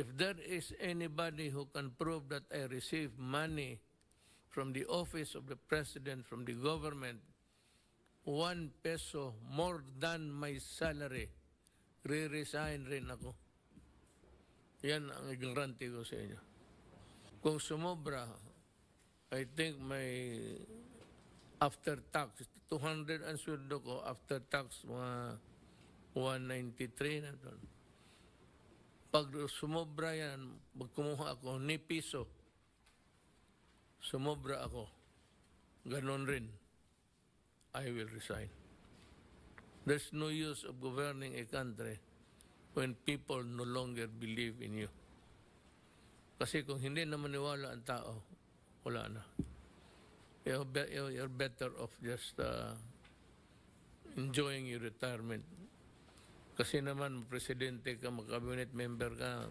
If there is anybody who can prove that I received money from the office of the president, from the government, one peso more than my salary, re-resign rin ako. Yan ang igaranti ko sa inyo. Kung sumobra, I think may after tax, 200 ang sweldo ko, after tax, mga 193 na doon. Pag sumobra yan, pag kumuha ako, ni piso, sumobra ako, ganon rin, I will resign. There's no use of governing a country when people no longer believe in you. Kasi kung hindi na maniwala ang tao, wala na. You're, be- you're better off just uh, enjoying your retirement. Kasi naman, presidente ka, mag-cabinet member ka,